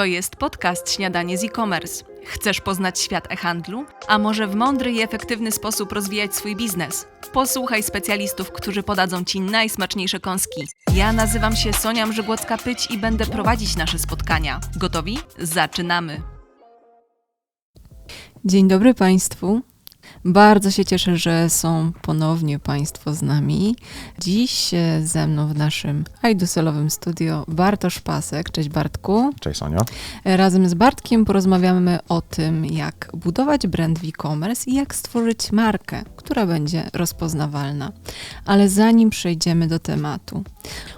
To jest podcast Śniadanie z e-commerce. Chcesz poznać świat e-handlu? A może w mądry i efektywny sposób rozwijać swój biznes? Posłuchaj specjalistów, którzy podadzą Ci najsmaczniejsze kąski. Ja nazywam się Sonia Mrzygłocka-Pyć i będę prowadzić nasze spotkania. Gotowi? Zaczynamy! Dzień dobry Państwu. Bardzo się cieszę, że są ponownie Państwo z nami. Dziś e, ze mną w naszym Ajduselowym studio Bartosz Pasek. Cześć Bartku. Cześć Sonio. E, razem z Bartkiem porozmawiamy o tym, jak budować brand w e-commerce i jak stworzyć markę, która będzie rozpoznawalna. Ale zanim przejdziemy do tematu,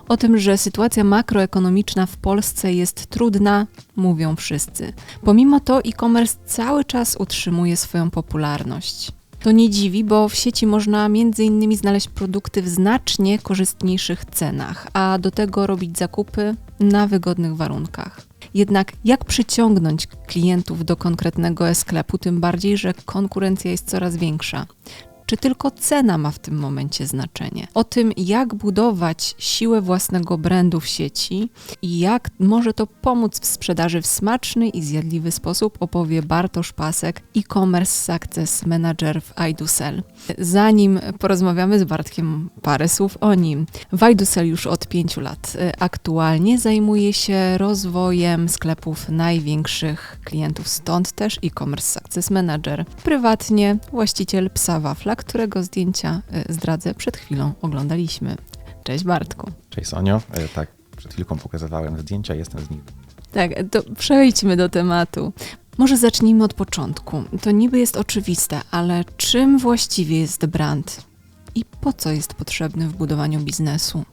o tym, że sytuacja makroekonomiczna w Polsce jest trudna, mówią wszyscy. Pomimo to e-commerce cały czas utrzymuje swoją popularność. To nie dziwi, bo w sieci można między innymi znaleźć produkty w znacznie korzystniejszych cenach, a do tego robić zakupy na wygodnych warunkach. Jednak jak przyciągnąć klientów do konkretnego e-sklepu, tym bardziej, że konkurencja jest coraz większa? Czy tylko cena ma w tym momencie znaczenie. O tym, jak budować siłę własnego brandu w sieci i jak może to pomóc w sprzedaży w smaczny i zjadliwy sposób, opowie Bartosz Pasek, e-commerce success manager w iDusel. Zanim porozmawiamy z Bartkiem parę słów o nim. W iDusel już od pięciu lat aktualnie zajmuje się rozwojem sklepów największych klientów, stąd też e-commerce success manager. Prywatnie właściciel psa Wafla, którego zdjęcia y, zdradzę przed chwilą oglądaliśmy. Cześć Bartku. Cześć Sonio. E, tak, przed chwilką pokazywałem zdjęcia, jestem z nich. Tak, to przejdźmy do tematu. Może zacznijmy od początku. To niby jest oczywiste, ale czym właściwie jest brand i po co jest potrzebny w budowaniu biznesu?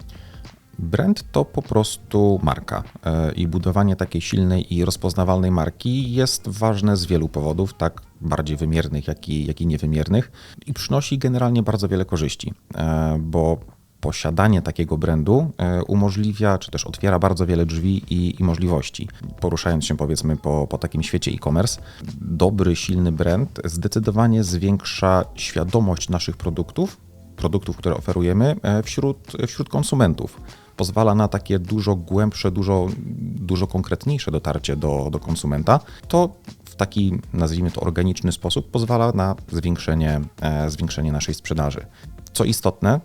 Brand to po prostu marka e, i budowanie takiej silnej i rozpoznawalnej marki jest ważne z wielu powodów, tak bardziej wymiernych, jak i, jak i niewymiernych i przynosi generalnie bardzo wiele korzyści, e, bo posiadanie takiego brandu e, umożliwia, czy też otwiera bardzo wiele drzwi i, i możliwości. Poruszając się powiedzmy po, po takim świecie e-commerce, dobry, silny brand zdecydowanie zwiększa świadomość naszych produktów, produktów, które oferujemy wśród, wśród konsumentów pozwala na takie dużo głębsze, dużo, dużo konkretniejsze dotarcie do, do konsumenta, to w taki, nazwijmy to, organiczny sposób pozwala na zwiększenie, e, zwiększenie naszej sprzedaży. Co istotne,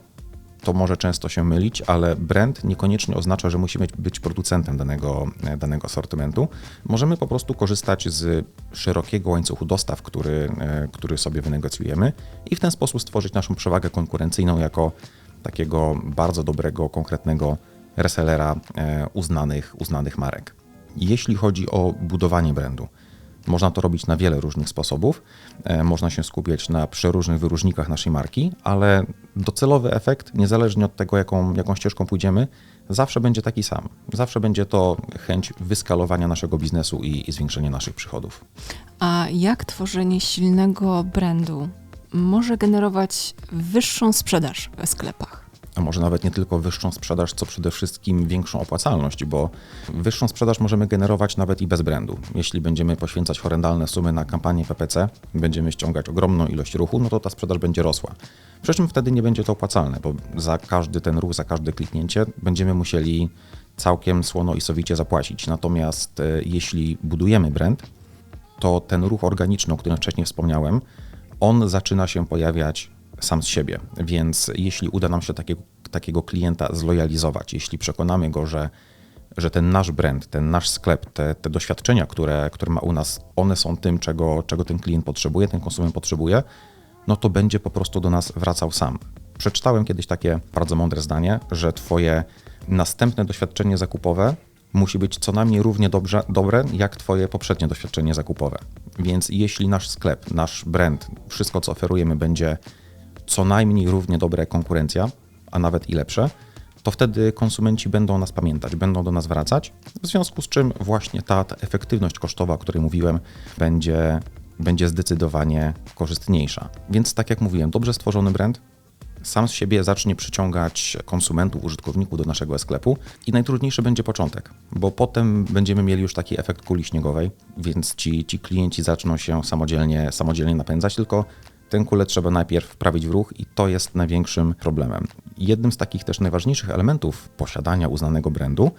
to może często się mylić, ale brand niekoniecznie oznacza, że musimy być producentem danego, e, danego asortymentu. Możemy po prostu korzystać z szerokiego łańcuchu dostaw, który, e, który sobie wynegocjujemy i w ten sposób stworzyć naszą przewagę konkurencyjną jako takiego bardzo dobrego, konkretnego resellera e, uznanych, uznanych marek. Jeśli chodzi o budowanie brandu, można to robić na wiele różnych sposobów. E, można się skupiać na przeróżnych wyróżnikach naszej marki, ale docelowy efekt, niezależnie od tego, jaką, jaką ścieżką pójdziemy, zawsze będzie taki sam. Zawsze będzie to chęć wyskalowania naszego biznesu i, i zwiększenia naszych przychodów. A jak tworzenie silnego brandu może generować wyższą sprzedaż w sklepach. A może nawet nie tylko wyższą sprzedaż, co przede wszystkim większą opłacalność, bo wyższą sprzedaż możemy generować nawet i bez brandu. Jeśli będziemy poświęcać horrendalne sumy na kampanię PPC, będziemy ściągać ogromną ilość ruchu, no to ta sprzedaż będzie rosła. Przy czym wtedy nie będzie to opłacalne, bo za każdy ten ruch, za każde kliknięcie będziemy musieli całkiem słono i sowicie zapłacić. Natomiast e, jeśli budujemy brand, to ten ruch organiczny, o którym wcześniej wspomniałem, on zaczyna się pojawiać sam z siebie. Więc jeśli uda nam się takiego, takiego klienta zlojalizować, jeśli przekonamy go, że, że ten nasz brand, ten nasz sklep, te, te doświadczenia, które, które ma u nas, one są tym, czego, czego ten klient potrzebuje, ten konsument potrzebuje, no to będzie po prostu do nas wracał sam. Przeczytałem kiedyś takie bardzo mądre zdanie, że Twoje następne doświadczenie zakupowe musi być co najmniej równie dobrze, dobre jak Twoje poprzednie doświadczenie zakupowe. Więc jeśli nasz sklep, nasz brand, wszystko co oferujemy będzie co najmniej równie dobre konkurencja, a nawet i lepsze, to wtedy konsumenci będą nas pamiętać, będą do nas wracać, w związku z czym właśnie ta, ta efektywność kosztowa, o której mówiłem, będzie, będzie zdecydowanie korzystniejsza. Więc tak jak mówiłem, dobrze stworzony brand sam z siebie zacznie przyciągać konsumentów, użytkowników do naszego sklepu i najtrudniejszy będzie początek, bo potem będziemy mieli już taki efekt kuli śniegowej, więc ci, ci klienci zaczną się samodzielnie, samodzielnie napędzać, tylko tę kulę trzeba najpierw wprawić w ruch i to jest największym problemem. Jednym z takich też najważniejszych elementów posiadania uznanego brandu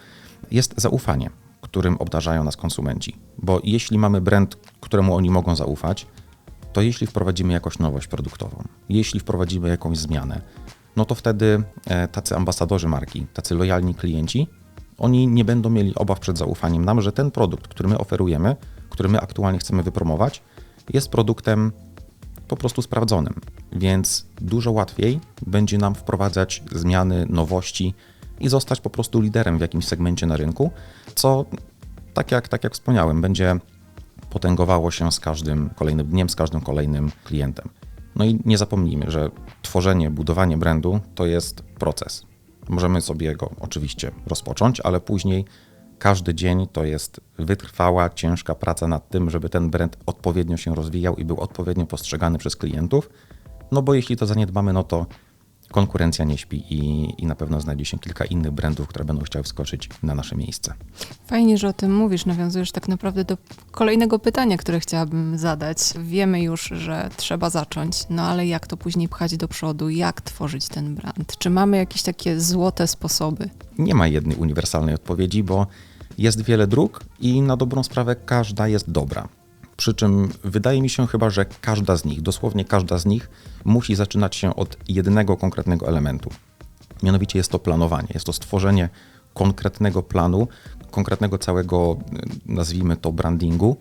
jest zaufanie którym obdarzają nas konsumenci. Bo jeśli mamy brand, któremu oni mogą zaufać, to jeśli wprowadzimy jakąś nowość produktową, jeśli wprowadzimy jakąś zmianę, no to wtedy e, tacy ambasadorzy marki, tacy lojalni klienci, oni nie będą mieli obaw przed zaufaniem nam, że ten produkt, który my oferujemy, który my aktualnie chcemy wypromować, jest produktem po prostu sprawdzonym. Więc dużo łatwiej będzie nam wprowadzać zmiany, nowości i zostać po prostu liderem w jakimś segmencie na rynku, co tak jak, tak jak wspomniałem, będzie potęgowało się z każdym kolejnym dniem, z każdym kolejnym klientem. No i nie zapomnijmy, że tworzenie, budowanie brandu to jest proces. Możemy sobie go oczywiście rozpocząć, ale później każdy dzień to jest wytrwała, ciężka praca nad tym, żeby ten brand odpowiednio się rozwijał i był odpowiednio postrzegany przez klientów. No bo jeśli to zaniedbamy, no to konkurencja nie śpi i, i na pewno znajdzie się kilka innych brandów, które będą chciały wskoczyć na nasze miejsce. Fajnie, że o tym mówisz. Nawiązujesz tak naprawdę do kolejnego pytania, które chciałabym zadać. Wiemy już, że trzeba zacząć, no ale jak to później pchać do przodu? Jak tworzyć ten brand? Czy mamy jakieś takie złote sposoby? Nie ma jednej uniwersalnej odpowiedzi, bo jest wiele dróg i na dobrą sprawę każda jest dobra. Przy czym wydaje mi się chyba, że każda z nich, dosłownie każda z nich, musi zaczynać się od jednego konkretnego elementu. Mianowicie jest to planowanie, jest to stworzenie konkretnego planu, konkretnego całego, nazwijmy to, brandingu,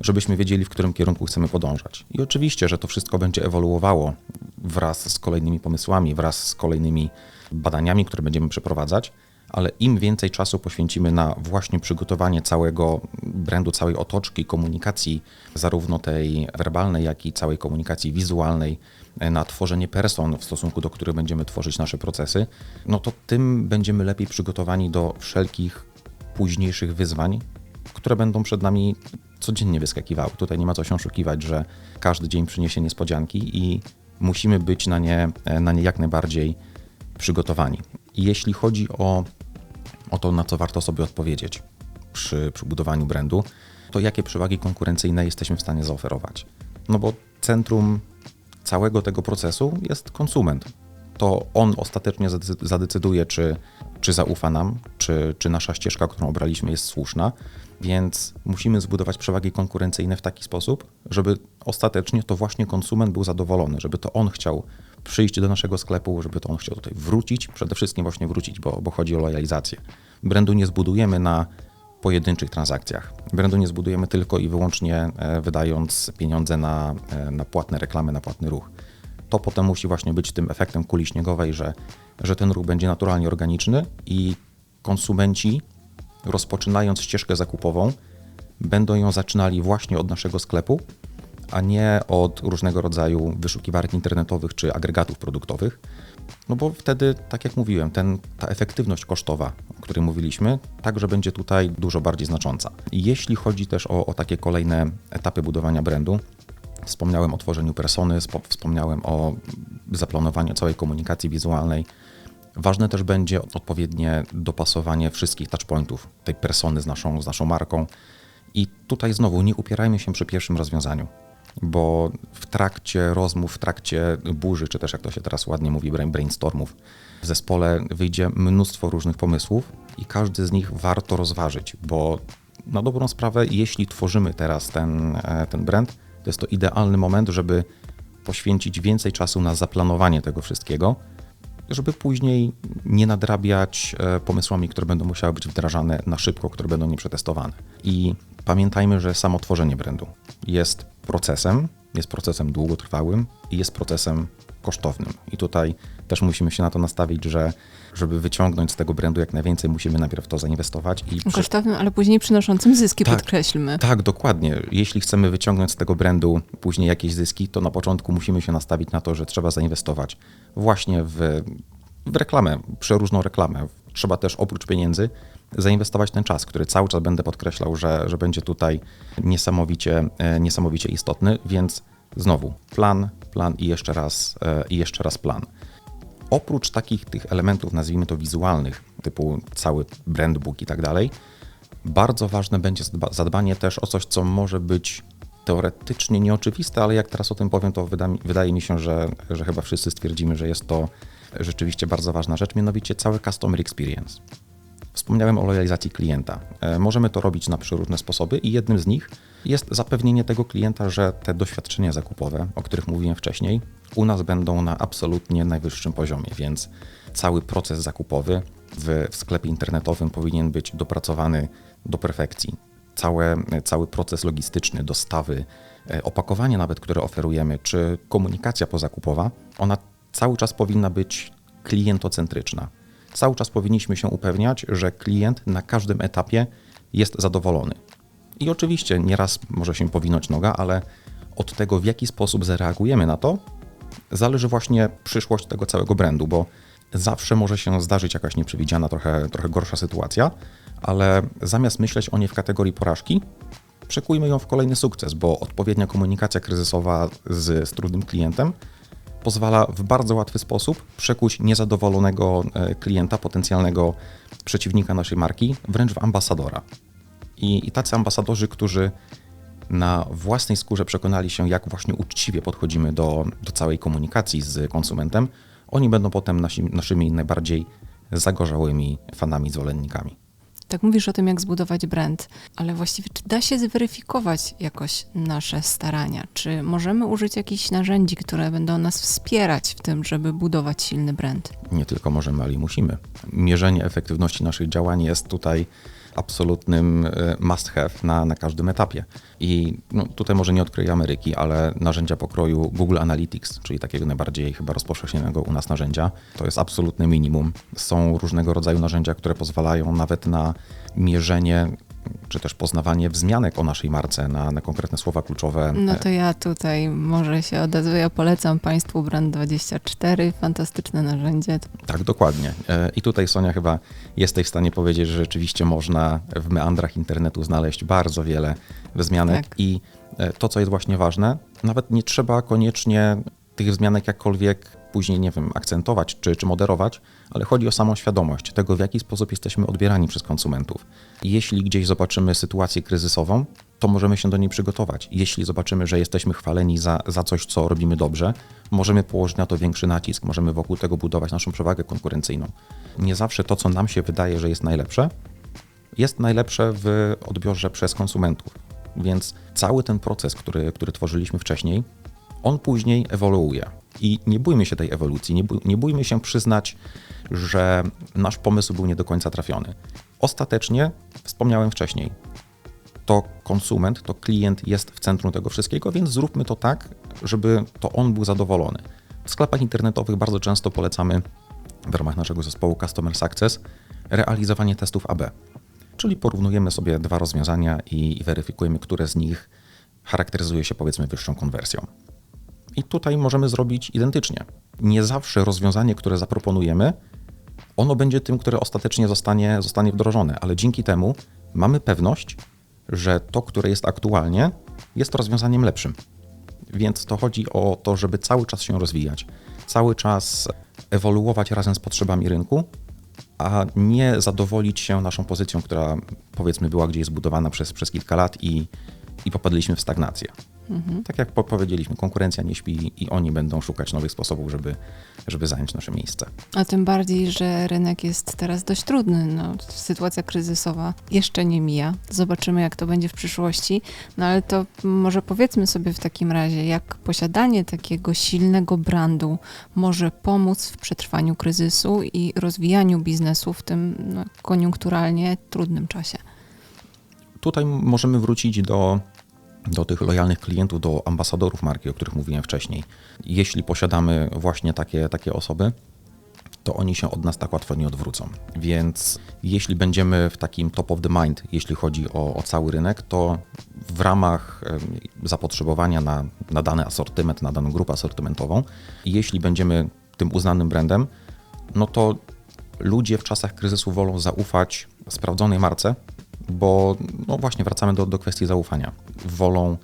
żebyśmy wiedzieli, w którym kierunku chcemy podążać. I oczywiście, że to wszystko będzie ewoluowało wraz z kolejnymi pomysłami, wraz z kolejnymi badaniami, które będziemy przeprowadzać ale im więcej czasu poświęcimy na właśnie przygotowanie całego brandu, całej otoczki komunikacji, zarówno tej werbalnej, jak i całej komunikacji wizualnej, na tworzenie person, w stosunku do których będziemy tworzyć nasze procesy, no to tym będziemy lepiej przygotowani do wszelkich późniejszych wyzwań, które będą przed nami codziennie wyskakiwały. Tutaj nie ma co się oszukiwać, że każdy dzień przyniesie niespodzianki i musimy być na nie, na nie jak najbardziej przygotowani. Jeśli chodzi o o to, na co warto sobie odpowiedzieć przy, przy budowaniu brandu, to jakie przewagi konkurencyjne jesteśmy w stanie zaoferować. No bo centrum całego tego procesu jest konsument. To on ostatecznie zadecyduje, czy, czy zaufa nam, czy, czy nasza ścieżka, którą obraliśmy, jest słuszna. Więc musimy zbudować przewagi konkurencyjne w taki sposób, żeby ostatecznie to właśnie konsument był zadowolony, żeby to on chciał przyjść do naszego sklepu, żeby to on chciał tutaj wrócić, przede wszystkim właśnie wrócić, bo, bo chodzi o lojalizację. Brandu nie zbudujemy na pojedynczych transakcjach. Brandu nie zbudujemy tylko i wyłącznie e, wydając pieniądze na, e, na płatne reklamy, na płatny ruch. To potem musi właśnie być tym efektem kuli śniegowej, że, że ten ruch będzie naturalnie organiczny i konsumenci rozpoczynając ścieżkę zakupową będą ją zaczynali właśnie od naszego sklepu, a nie od różnego rodzaju wyszukiwarek internetowych czy agregatów produktowych. No bo wtedy, tak jak mówiłem, ten, ta efektywność kosztowa, o której mówiliśmy, także będzie tutaj dużo bardziej znacząca. Jeśli chodzi też o, o takie kolejne etapy budowania brandu, wspomniałem o tworzeniu persony, wspomniałem o zaplanowaniu całej komunikacji wizualnej. Ważne też będzie odpowiednie dopasowanie wszystkich touchpointów tej persony z naszą, z naszą marką. I tutaj znowu nie upierajmy się przy pierwszym rozwiązaniu bo w trakcie rozmów, w trakcie burzy, czy też jak to się teraz ładnie mówi, brainstormów, w zespole wyjdzie mnóstwo różnych pomysłów i każdy z nich warto rozważyć, bo na dobrą sprawę, jeśli tworzymy teraz ten, e, ten brand, to jest to idealny moment, żeby poświęcić więcej czasu na zaplanowanie tego wszystkiego, żeby później nie nadrabiać e, pomysłami, które będą musiały być wdrażane na szybko, które będą nieprzetestowane. I pamiętajmy, że samo tworzenie brandu jest procesem, jest procesem długotrwałym i jest procesem kosztownym. I tutaj też musimy się na to nastawić, że żeby wyciągnąć z tego brandu jak najwięcej, musimy najpierw to zainwestować. I kosztownym, ale później przynoszącym zyski, tak, podkreślmy. Tak, dokładnie. Jeśli chcemy wyciągnąć z tego brandu później jakieś zyski, to na początku musimy się nastawić na to, że trzeba zainwestować właśnie w, w reklamę, przeróżną reklamę. Trzeba też oprócz pieniędzy zainwestować ten czas, który cały czas będę podkreślał, że, że będzie tutaj niesamowicie, e, niesamowicie istotny, więc znowu plan, plan i jeszcze raz, e, i jeszcze raz plan. Oprócz takich tych elementów, nazwijmy to wizualnych, typu cały brand book i tak dalej, bardzo ważne będzie zadbanie też o coś, co może być teoretycznie nieoczywiste, ale jak teraz o tym powiem, to wyda, wydaje mi się, że, że chyba wszyscy stwierdzimy, że jest to rzeczywiście bardzo ważna rzecz, mianowicie cały customer experience Wspomniałem o lojalizacji klienta. E, możemy to robić na przeróżne sposoby i jednym z nich jest zapewnienie tego klienta, że te doświadczenia zakupowe, o których mówiłem wcześniej, u nas będą na absolutnie najwyższym poziomie, więc cały proces zakupowy w, w sklepie internetowym powinien być dopracowany do perfekcji. Całe, cały proces logistyczny, dostawy, e, opakowanie nawet, które oferujemy, czy komunikacja pozakupowa, ona cały czas powinna być klientocentryczna. Cały czas powinniśmy się upewniać, że klient na każdym etapie jest zadowolony. I oczywiście nieraz może się powinąć noga, ale od tego, w jaki sposób zareagujemy na to, zależy właśnie przyszłość tego całego brandu, bo zawsze może się zdarzyć jakaś nieprzewidziana, trochę, trochę gorsza sytuacja, ale zamiast myśleć o niej w kategorii porażki, przekujmy ją w kolejny sukces, bo odpowiednia komunikacja kryzysowa z, z trudnym klientem pozwala w bardzo łatwy sposób przekuć niezadowolonego e, klienta, potencjalnego przeciwnika naszej marki, wręcz w ambasadora. I, i tacy ambasadorzy, którzy na własnej skórze przekonali się, jak właśnie uczciwie podchodzimy do, do całej komunikacji z konsumentem, oni będą potem nasi, naszymi najbardziej zagorzałymi fanami, zwolennikami. Tak mówisz o tym, jak zbudować brand, ale właściwie czy da się zweryfikować jakoś nasze starania? Czy możemy użyć jakichś narzędzi, które będą nas wspierać w tym, żeby budować silny brand? Nie tylko możemy, ale i musimy. Mierzenie efektywności naszych działań jest tutaj absolutnym e, must have na, na każdym etapie. I no, tutaj może nie odkryję Ameryki, ale narzędzia pokroju Google Analytics, czyli takiego najbardziej chyba rozpowszechnionego u nas narzędzia, to jest absolutne minimum. Są różnego rodzaju narzędzia, które pozwalają nawet na mierzenie czy też poznawanie wzmianek o naszej marce na, na konkretne słowa kluczowe. No to ja tutaj może się odezwę. Ja polecam Państwu Brand24, fantastyczne narzędzie. Tak, dokładnie. E, I tutaj Sonia chyba jesteś w stanie powiedzieć, że rzeczywiście można w meandrach internetu znaleźć bardzo wiele wzmianek tak. i e, to, co jest właśnie ważne, nawet nie trzeba koniecznie tych wzmianek jakkolwiek później, nie wiem, akcentować czy, czy moderować, ale chodzi o samą świadomość tego, w jaki sposób jesteśmy odbierani przez konsumentów. Jeśli gdzieś zobaczymy sytuację kryzysową, to możemy się do niej przygotować. Jeśli zobaczymy, że jesteśmy chwaleni za, za coś, co robimy dobrze, możemy położyć na to większy nacisk, możemy wokół tego budować naszą przewagę konkurencyjną. Nie zawsze to, co nam się wydaje, że jest najlepsze, jest najlepsze w odbiorze przez konsumentów. Więc cały ten proces, który, który tworzyliśmy wcześniej, on później ewoluuje. I nie bójmy się tej ewolucji, nie, bój, nie bójmy się przyznać, że nasz pomysł był nie do końca trafiony. Ostatecznie, wspomniałem wcześniej, to konsument, to klient jest w centrum tego wszystkiego, więc zróbmy to tak, żeby to on był zadowolony. W sklepach internetowych bardzo często polecamy w ramach naszego zespołu Customer Success realizowanie testów AB. Czyli porównujemy sobie dwa rozwiązania i weryfikujemy, które z nich charakteryzuje się powiedzmy wyższą konwersją. I tutaj możemy zrobić identycznie. Nie zawsze rozwiązanie, które zaproponujemy, ono będzie tym, które ostatecznie zostanie, zostanie wdrożone, ale dzięki temu mamy pewność, że to, które jest aktualnie, jest rozwiązaniem lepszym. Więc to chodzi o to, żeby cały czas się rozwijać, cały czas ewoluować razem z potrzebami rynku, a nie zadowolić się naszą pozycją, która powiedzmy była gdzieś zbudowana przez, przez kilka lat i, i popadliśmy w stagnację. Mhm. Tak jak powiedzieliśmy, konkurencja nie śpi i oni będą szukać nowych sposobów, żeby, żeby zająć nasze miejsce. A tym bardziej, że rynek jest teraz dość trudny. No, sytuacja kryzysowa jeszcze nie mija. Zobaczymy, jak to będzie w przyszłości. No ale to może powiedzmy sobie w takim razie, jak posiadanie takiego silnego brandu może pomóc w przetrwaniu kryzysu i rozwijaniu biznesu w tym no, koniunkturalnie trudnym czasie. Tutaj możemy wrócić do do tych lojalnych klientów, do ambasadorów marki, o których mówiłem wcześniej. Jeśli posiadamy właśnie takie, takie osoby, to oni się od nas tak łatwo nie odwrócą. Więc jeśli będziemy w takim top of the mind, jeśli chodzi o, o cały rynek, to w ramach zapotrzebowania na, na dany asortyment, na daną grupę asortymentową, jeśli będziemy tym uznanym brandem, no to ludzie w czasach kryzysu wolą zaufać sprawdzonej marce, bo no właśnie wracamy do, do kwestii zaufania. Wolą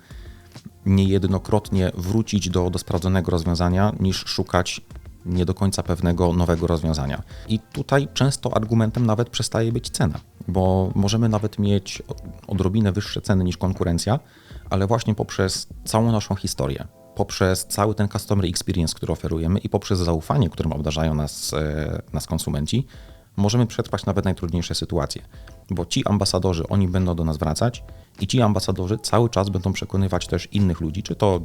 niejednokrotnie wrócić do, do sprawdzonego rozwiązania, niż szukać nie do końca pewnego nowego rozwiązania. I tutaj często argumentem nawet przestaje być cena, bo możemy nawet mieć odrobinę wyższe ceny niż konkurencja, ale właśnie poprzez całą naszą historię, poprzez cały ten customer experience, który oferujemy i poprzez zaufanie, którym obdarzają nas, e, nas konsumenci, możemy przetrwać nawet najtrudniejsze sytuacje, bo ci ambasadorzy, oni będą do nas wracać i ci ambasadorzy cały czas będą przekonywać też innych ludzi, czy to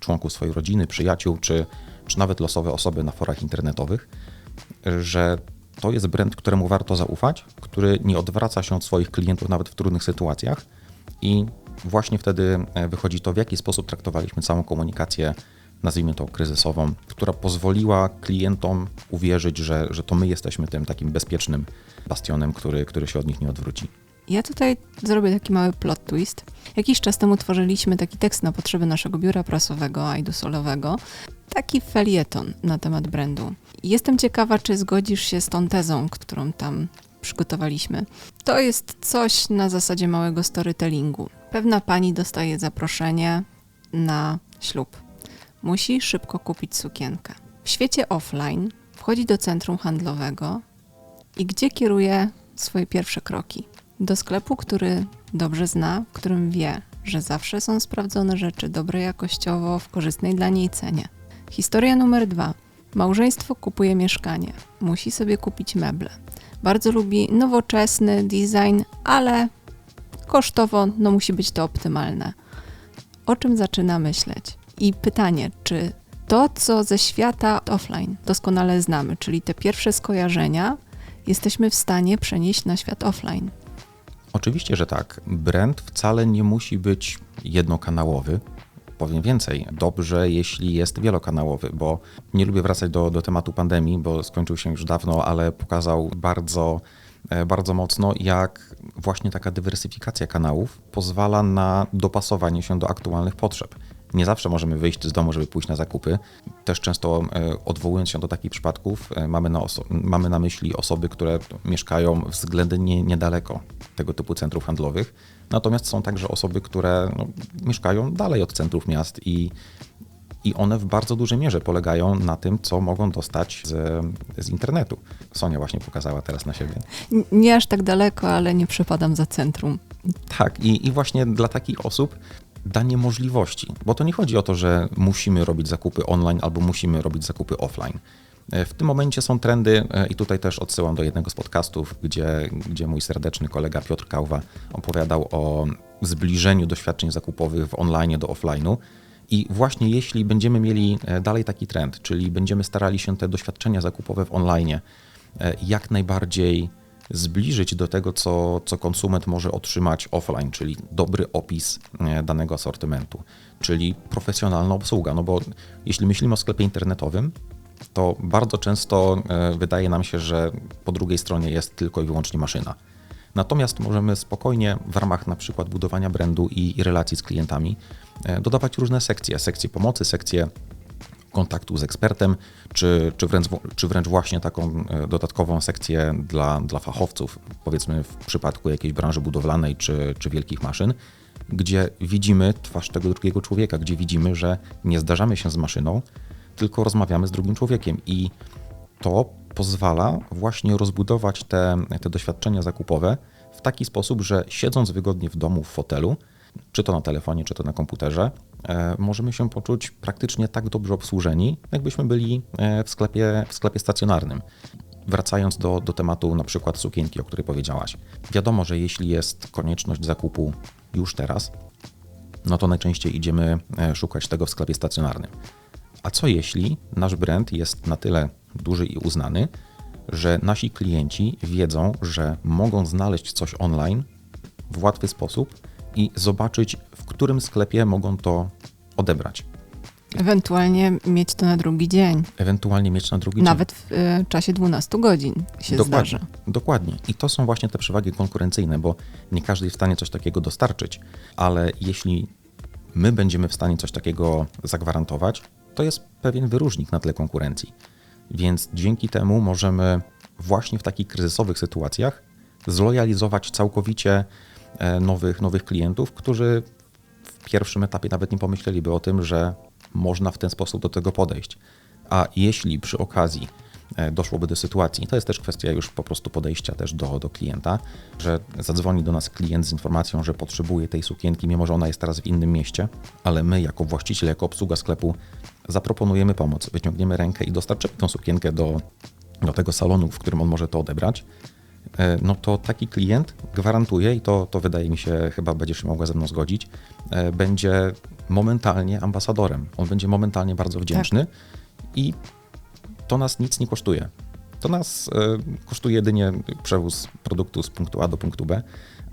członków swojej rodziny, przyjaciół, czy, czy nawet losowe osoby na forach internetowych, że to jest brand, któremu warto zaufać, który nie odwraca się od swoich klientów nawet w trudnych sytuacjach i właśnie wtedy e, wychodzi to, w jaki sposób traktowaliśmy całą komunikację, nazwijmy to kryzysową, która pozwoliła klientom uwierzyć, że, że to my jesteśmy tym takim bezpiecznym bastionem, który, który się od nich nie odwróci. Ja tutaj zrobię taki mały plot twist. Jakiś czas temu tworzyliśmy taki tekst na potrzeby naszego biura prasowego, Aidusolowego, taki felieton na temat brandu. Jestem ciekawa, czy zgodzisz się z tą tezą, którą tam przygotowaliśmy. To jest coś na zasadzie małego storytellingu. Pewna pani dostaje zaproszenie na ślub. Musi szybko kupić sukienkę. W świecie offline wchodzi do centrum handlowego i gdzie kieruje swoje pierwsze kroki? Do sklepu, który dobrze zna, w którym wie, że zawsze są sprawdzone rzeczy dobre jakościowo w korzystnej dla niej cenie. Historia numer dwa. Małżeństwo kupuje mieszkanie. Musi sobie kupić meble. Bardzo lubi nowoczesny design, ale kosztowo no, musi być to optymalne. O czym zaczyna myśleć? I pytanie, czy to, co ze świata offline doskonale znamy, czyli te pierwsze skojarzenia, jesteśmy w stanie przenieść na świat offline? Oczywiście, że tak. Brand wcale nie musi być jednokanałowy. Powiem więcej, dobrze, jeśli jest wielokanałowy, bo nie lubię wracać do, do tematu pandemii, bo skończył się już dawno, ale pokazał bardzo, e, bardzo mocno, jak właśnie taka dywersyfikacja kanałów pozwala na dopasowanie się do aktualnych potrzeb. Nie zawsze możemy wyjść z domu, żeby pójść na zakupy. Też często e, odwołując się do takich przypadków, e, mamy na, mamy na myśli osoby, które mieszkają względnie niedaleko tego typu centrów handlowych. Natomiast są także osoby, które no, mieszkają dalej od centrów miast i, i one w bardzo dużej mierze polegają na tym, co mogą dostać z, z internetu. Sonia właśnie pokazała teraz na siebie. Nie aż tak daleko, ale nie przepadam za centrum. Tak, i, i właśnie dla takich osób danie możliwości, bo to nie chodzi o to, że musimy robić zakupy online albo musimy robić zakupy offline. E, w tym momencie są trendy e, i tutaj też odsyłam do jednego z podcastów, gdzie, gdzie mój serdeczny kolega Piotr Kałwa opowiadał o zbliżeniu doświadczeń zakupowych w online do offline'u. I właśnie jeśli będziemy mieli e, dalej taki trend, czyli będziemy starali się te doświadczenia zakupowe w online jak najbardziej zbliżyć do tego, co, co konsument może otrzymać offline, czyli dobry opis danego asortymentu, czyli profesjonalna obsługa. No bo jeśli myślimy o sklepie internetowym, to bardzo często e, wydaje nam się, że po drugiej stronie jest tylko i wyłącznie maszyna. Natomiast możemy spokojnie w ramach na przykład budowania brandu i, i relacji z klientami e, dodawać różne sekcje, sekcje pomocy, sekcje kontaktu z ekspertem, czy, czy, wręcz, czy wręcz właśnie taką e, dodatkową sekcję dla, dla fachowców, powiedzmy w przypadku jakiejś branży budowlanej czy, czy wielkich maszyn, gdzie widzimy twarz tego drugiego człowieka, gdzie widzimy, że nie zdarzamy się z maszyną, tylko rozmawiamy z drugim człowiekiem. I to pozwala właśnie rozbudować te, te doświadczenia zakupowe w taki sposób, że siedząc wygodnie w domu, w fotelu, czy to na telefonie, czy to na komputerze, możemy się poczuć praktycznie tak dobrze obsłużeni, jakbyśmy byli e, w sklepie, w sklepie stacjonarnym. Wracając do, do tematu na przykład sukienki, o której powiedziałaś. Wiadomo, że jeśli jest konieczność zakupu już teraz, no to najczęściej idziemy e, szukać tego w sklepie stacjonarnym. A co jeśli nasz brand jest na tyle duży i uznany, że nasi klienci wiedzą, że mogą znaleźć coś online w łatwy sposób i zobaczyć, w którym sklepie mogą to odebrać. Ewentualnie mieć to na drugi dzień. Ewentualnie mieć na drugi Nawet dzień. Nawet w y, czasie 12 godzin się dokładnie, zdarza. Dokładnie. I to są właśnie te przewagi konkurencyjne, bo nie każdy jest w stanie coś takiego dostarczyć, ale jeśli my będziemy w stanie coś takiego zagwarantować, to jest pewien wyróżnik na tle konkurencji. Więc dzięki temu możemy właśnie w takich kryzysowych sytuacjach zlojalizować całkowicie e, nowych, nowych klientów, którzy w pierwszym etapie nawet nie pomyśleliby o tym, że można w ten sposób do tego podejść. A jeśli przy okazji e, doszłoby do sytuacji, to jest też kwestia już po prostu podejścia też do, do klienta, że zadzwoni do nas klient z informacją, że potrzebuje tej sukienki, mimo że ona jest teraz w innym mieście, ale my jako właściciel, jako obsługa sklepu zaproponujemy pomoc, wyciągniemy rękę i dostarczymy tą sukienkę do, do tego salonu, w którym on może to odebrać, e, no to taki klient gwarantuje, i to, to wydaje mi się, chyba będziesz się mogła ze mną zgodzić, e, będzie momentalnie ambasadorem. On będzie momentalnie bardzo wdzięczny i to nas nic nie kosztuje. To nas e, kosztuje jedynie przewóz produktu z punktu A do punktu B,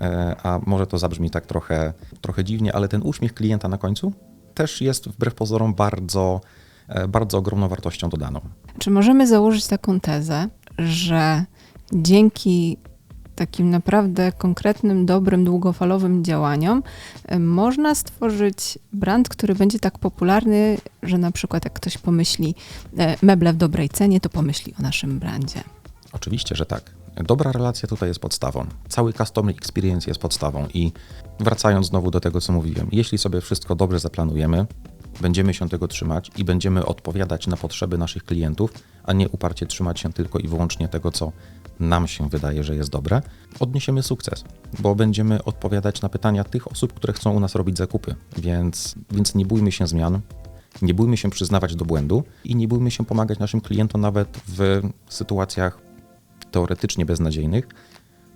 e, a może to zabrzmi tak trochę, trochę dziwnie, ale ten uśmiech klienta na końcu też jest wbrew pozorom bardzo, e, bardzo ogromną wartością dodaną. Czy możemy założyć taką tezę, że dzięki takim naprawdę konkretnym, dobrym, długofalowym działaniom y, można stworzyć brand, który będzie tak popularny, że na przykład jak ktoś pomyśli e, meble w dobrej cenie, to pomyśli o naszym brandzie. Oczywiście, że tak. Dobra relacja tutaj jest podstawą. Cały customer experience jest podstawą i wracając znowu do tego, co mówiłem, jeśli sobie wszystko dobrze zaplanujemy, będziemy się tego trzymać i będziemy odpowiadać na potrzeby naszych klientów, a nie uparcie trzymać się tylko i wyłącznie tego, co nam się wydaje, że jest dobre, odniesiemy sukces, bo będziemy odpowiadać na pytania tych osób, które chcą u nas robić zakupy. Więc, więc nie bójmy się zmian, nie bójmy się przyznawać do błędu i nie bójmy się pomagać naszym klientom nawet w sytuacjach teoretycznie beznadziejnych,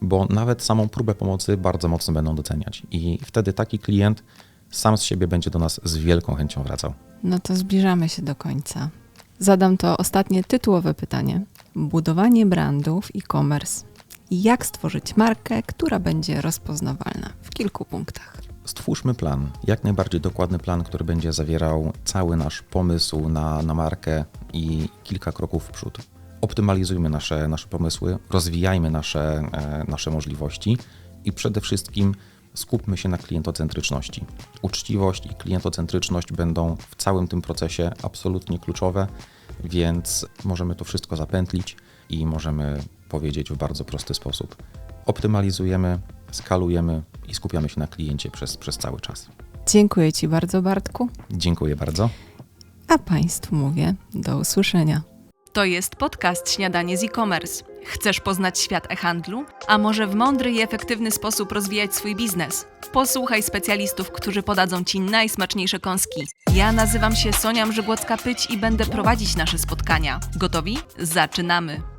bo nawet samą próbę pomocy bardzo mocno będą doceniać. I wtedy taki klient sam z siebie będzie do nas z wielką chęcią wracał. No to zbliżamy się do końca. Zadam to ostatnie tytułowe pytanie. Budowanie brandu w e-commerce. Jak stworzyć markę, która będzie rozpoznawalna w kilku punktach? Stwórzmy plan, jak najbardziej dokładny plan, który będzie zawierał cały nasz pomysł na, na markę i kilka kroków w przód. Optymalizujmy nasze, nasze pomysły, rozwijajmy nasze, e, nasze możliwości i przede wszystkim skupmy się na klientocentryczności. Uczciwość i klientocentryczność będą w całym tym procesie absolutnie kluczowe, więc możemy to wszystko zapętlić i możemy powiedzieć w bardzo prosty sposób. Optymalizujemy, skalujemy i skupiamy się na kliencie przez, przez cały czas. Dziękuję Ci bardzo, Bartku. Dziękuję bardzo. A Państwu mówię do usłyszenia. To jest podcast Śniadanie z e-commerce. Chcesz poznać świat e-handlu? A może w mądry i efektywny sposób rozwijać swój biznes? Posłuchaj specjalistów, którzy podadzą Ci najsmaczniejsze kąski. Ja nazywam się Sonia Mrzygłocka-Pyć i będę prowadzić nasze spotkania. Gotowi? Zaczynamy!